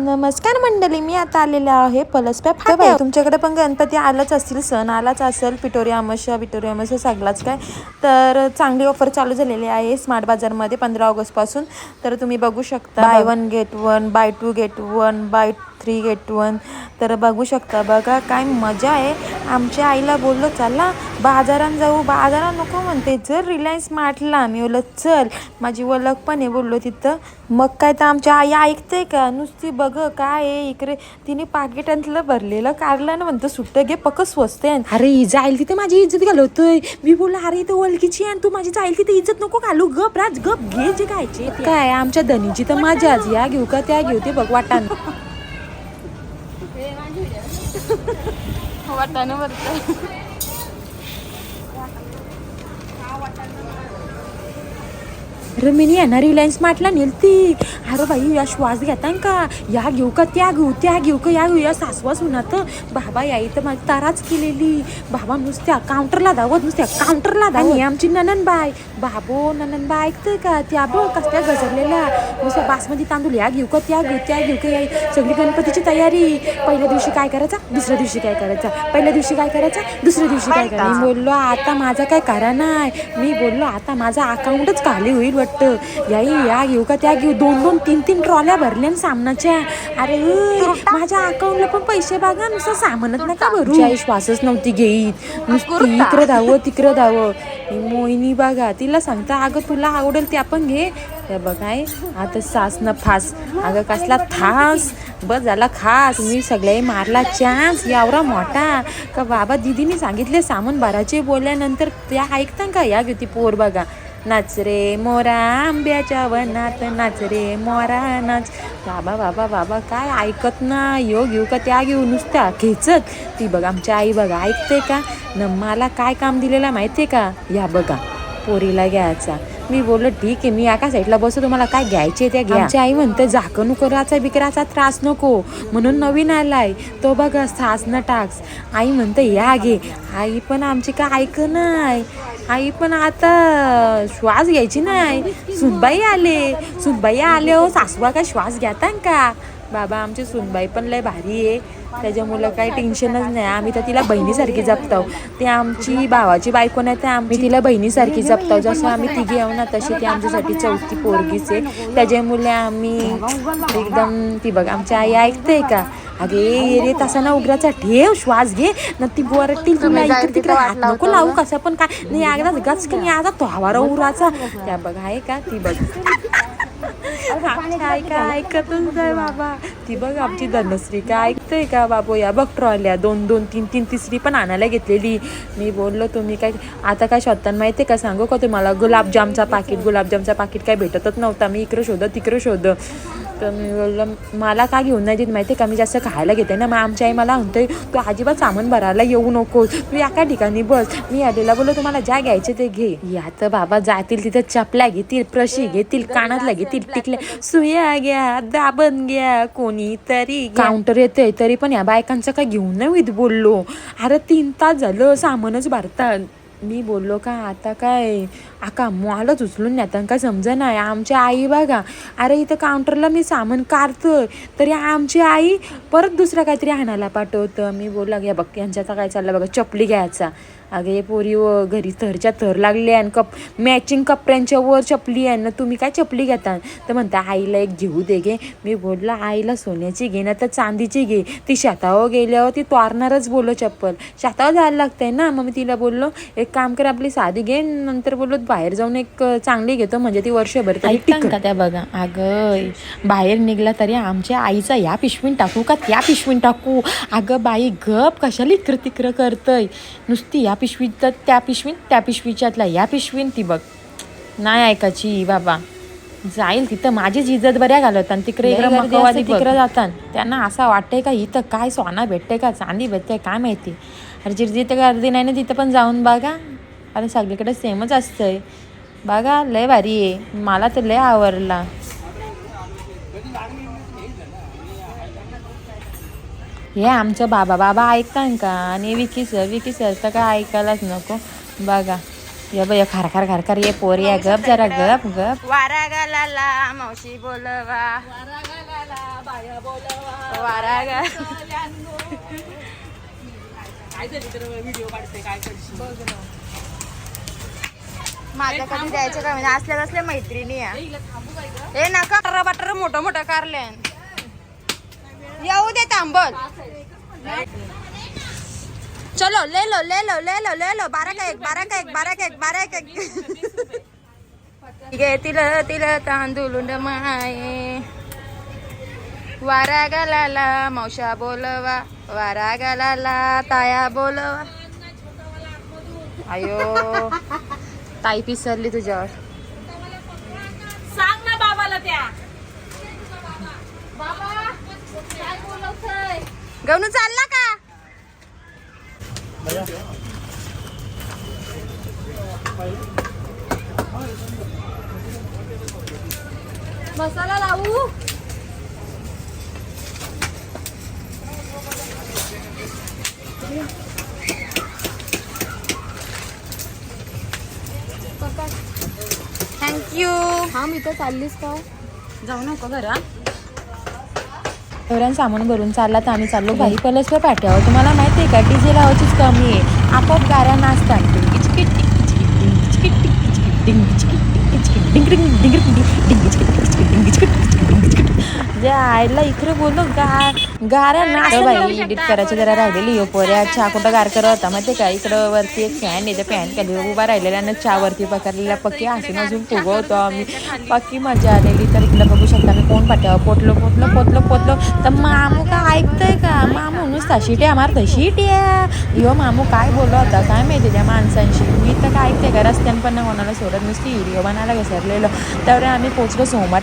नमस्कार मंडळी मी आता आलेले आहे पलसप्या फाट्या तुमच्याकडे पण गणपती आलाच असतील सण आलाच असेल पिटोरी अमावस्या पिटोरी अमावस्या सगळाच काय. तर चांगली ऑफर चालू झालेली आहे स्मार्ट बाजारमध्ये पंधरा ऑगस्टपासून तर तुम्ही बघू शकता buy one get one buy two get one buy three get one तर बघू शकता बघा काय मजा आहे. आमच्या आईला बोललो चला बाजारात जाऊ बाजारात नको म्हणते. जर रिलायन्स मार्टला मी बोललं चल. माझी ओळख पण आहे बोललो तिथं. मग काय तर आमच्या आई ऐकते का? नुसती बघ काय आहे इकडे. तिने पाकिटांतलं भरलेलं काढलं ना म्हणतं सुट्ट घे पक्क स्वस्त आहे. अरे जाईल तिथे माझी इज्जत घालवतोय. मी बोललो अरे इथं ओळखीची आहे आणि तू माझी जाईल तिथे इज्जत नको घालू. गप राज गप. घे जे खायचे काय आमच्या धनीची तर माझ्याच या घेऊ का त्या घेऊ ते बघ वाटाण. वाटाणं भरतं. अरे मी येणार रिलायन्स मार्टला नेलती. अरे बाई या श्वास घेता का? या घेऊ का त्या घेऊ त्या घेऊ का? या घेऊ या सासवा सुनात. बाबा या इथं माझी ताराच केलेली. बाबा नुसत्या काउंटरला धावत नुसत्या काउंटरला धावत. आणि आमची नननबाई बाबो नननबाई ऐकतंय का? त्या बघ कसल्या गजरलेल्या. नुसत्या बासमती तांदूळ या घेऊ का त्या घेऊ त्या घेऊ का? या सगळी गणपतीची तयारी. पहिल्या दिवशी काय करायचा? दुसऱ्या दिवशी काय करायचा? पहिल्या दिवशी काय करायचा? दुसऱ्या दिवशी काय करायचं? बोललो आता माझा काय करा नाही. मी बोललो आता माझा अकाउंटच खाली होईल वाटतं. याई या घेऊ का त्या घेऊ दोन दोन तीन तीन ट्रॉल्या भरल्या न सामनाच्या. अरे माझ्या अकाउंटला पण पैसे बघा नुसतं सामानच नका भरू. आई श्वासच नव्हती घेईत. नुसती इकडं धावं तिकडं धावं. ही मोहिनी बघा तिला सांगता अगं तुला आवडेल ते आपण घे. हे बघ आहे आता सास न फास. अगं कसला थास. बस झाला खास. तुम्ही सगळे मारला चान्स. यावरा मोठा. का बाबा दिदीने सांगितले सामान भरायचे बोलल्यानंतर त्या ऐकता का? या घेऊ ती पोर बघा. नाच रे मोरा आंब्याच्या वनात नाच रे मोरा नाच. बाबा बाबा बाबा काय ऐकत ना? यो घेऊ का त्या घेऊ? नुसत्या खेचत. ती बघा आमची आई बघा ऐकते का? न मला काय काम दिलेलं माहिती आहे का? या बघा पोरीला घ्यायचा. मी बोललो ठीक आहे मी एका साईडला बसू तुम्हाला काय घ्यायचे त्या घ्या. आमची आई म्हणते झाकण करायचा बिकराचा त्रास नको. म्हणून नवीन आलाय. तो बघ सास न टाक्स. आई म्हणते या घे. आई पण आमची काय ऐक नाही आई पण आता श्वास घ्यायची नाही. सुनबाई आले. सुनबाई आले हो सासूबा का श्वास घ्यातान का? बाबा आमची सुनबाई पण लय भारी आहे. त्याच्यामुळं काही टेन्शनच नाही. आम्ही तर तिला बहिणीसारखी जपतो. ते आमची भावाची बायको नाही तर आम्ही तिला बहिणीसारखी जपतो. जसं आम्ही तिघी आहो ना तशी ती आमच्यासाठी चौथी पोरगीच आहे. त्याच्यामुळे आम्ही एकदम ती बघ आमची आई ऐकते का? अगे ये रे तसा ना उघड्याचा ठेव श्वास घे. ना ती बोरटील तुला इकडे तिकडे हात नको लावू कसं पण काय. नाही एकदाच गच की नाही आता तो हवारा उराचा. त्या बघ आहे का? ती बघ. आई काय ऐकतच नाही बाबा. ती बघ आमची धनश्री काय ऐकतंय का बाबू? या बघ ट्रॉल्या दोन दोन तीन तीन तिसरी पण आणायला घेतलेली. मी बोललो तुम्ही काय आता काय शोधताना माहिती का? सांगू का तुम्हाला? गुलाबजामचा पाकिट गुलाबजामचा पाकिट काय भेटतच नव्हता. मी इकडं शोधत तिकडं शोध. तर मी बोललो. मला काय घेऊन नाही देत माहिती का? मी जास्त खायला घेते ना. मग आमची आई मला म्हणते तू अजिबात सामान भरायला येऊ नको. तू एका ठिकाणी बस? मी आलेला बोललो तुम्हाला ज्या घ्यायचे ते घे. या तर बाबा जातील तिथं चपल्या घेतील प्रशी घेतील कानातला घेतील टिकल्या सुया घ्या दाबण घ्या कोणी तरी काउंटर येते तरी पण या बायकांचं काय घेऊन नाही बोललो. अरे तीन तास झालं सामानच भरतात मी बोललो का आता काय? आका मॉलच उचलून नेतात काय समजना आमची आई बघा. अरे इथं काउंटरला मी सामान काढतोय. तरी आमची आई परत दुसरं काहीतरी आणायला पाठवतं. मी बोलला घ्या बघ यांच्याचा काय चाललं बघा चपली घ्यायचा. अगं हे पोरी व घरी थरच्या थर लागले आणि कप मॅचिंग कपड्यांच्या वर चपली आहे ना तुम्ही काय चपली घेता? तर म्हणता आईला एक घेऊ दे गे. मी बोलला आईला सोन्याची घे ना तर चांदीची घे. ती शेतावर गेल्यावर ती तोरणारच बोललो चप्पल. शेतावर जायला लागतंय ना? मग मी तिला बोललो एक काम कर आपली साधी घे. नंतर बोललो बाहेर जाऊन एक चांगली घेतो म्हणजे ती वर्षभर तरी. का त्या बघा? अगं बाहेर निघला तरी आमच्या आईचा या पिशवीन टाकू का त्या पिशवीन टाकू? अगं बाई गप कशाला इकडं तिकडं करतय? नुसती या पिशवीत तर त्या पिशवीत त्या पिशवीच्यातला या पिशवीन ती बघ. नाही ऐकायची बाबा. जाईल तिथं माझीच इज्जत बऱ्या घालवतात आणि तिकडे इकडे तिकडे जातात. त्यांना असं वाटतंय का इथं काय सोना भेटते का चांदी भेटते काय माहिती? अरे जिथे गर्दी नाही ना तिथं पण जाऊन बघा. अरे सगळीकडे सेमच असतंय. बघा लय भारी आहे. मला तर लय आवडला. हे आमचं बाबा बाबा ऐकताय का? आणि विकी सर विकी सर तर काय ऐकायलाच नको. बघा. ये बघ खार खार खार खार ये पोरी आहे. गप जरा गप गप. वारा गाला मावशी बोलवा. वारा गा माझ्या कधी द्यायचं का? म्हणजे असल्या असल्या मैत्रिणी आहे हे नका. बटर बटर मोठं मोठं कारल्यान. येऊ दे तांबल चलो ले लो ले लो ले लो ले लो बारा का एक बारा का एक बारा का एक बारा का एक. गे तिला तिला तांदूळ माये. वारा गालाला मावशा बोलवा. वारा गालाला ताया बोलवा. अयो ताई पिसरली तुझ्यावर. सांग ना बाबाला त्या. गवनू चालला का? मसाला लावू? थँक्यू हा मी तर चाललीस का जाऊ नको घरा एवढ्या सामान भरून चालला तर आम्ही चाललो भाई पलसवर पाट्यावर तुम्हाला माहिती आहे का डीजे लावायचीच कमी आहे आपोआप गाऱ्या नाचतात जे आईला इकडे बोललो गार गाऱ्या नाच बाई एडिट करायची जरा राहिलेली यो पोऱ्या. चहा कुठं गार करत होता? माहिती का? इकडं वरती एक फॅन आहे त्या फॅन खाली उभा राहिलेला आणि चहा वरती पकडलेला पक्की. हसून अजून फुगवतो आम्ही. पक्की मजा आलेली. तर इकडे बघू शकता मी कोण पाट्यावर पोटलो पोटलो पोटलो पोटलो. तर मामू का ऐकतंय का? मामू नुसता शिट्या मारतोय. शिट्या. यो मामू काय बोललो होता? काय माहिती त्या माणसांशी? मी तर काय ऐकते का? रस्त्यान पण कोणाला सोडत. नुसती व्हिडिओ बनायला घसरलेलो. त्यावर आम्ही पोचलो सोमवार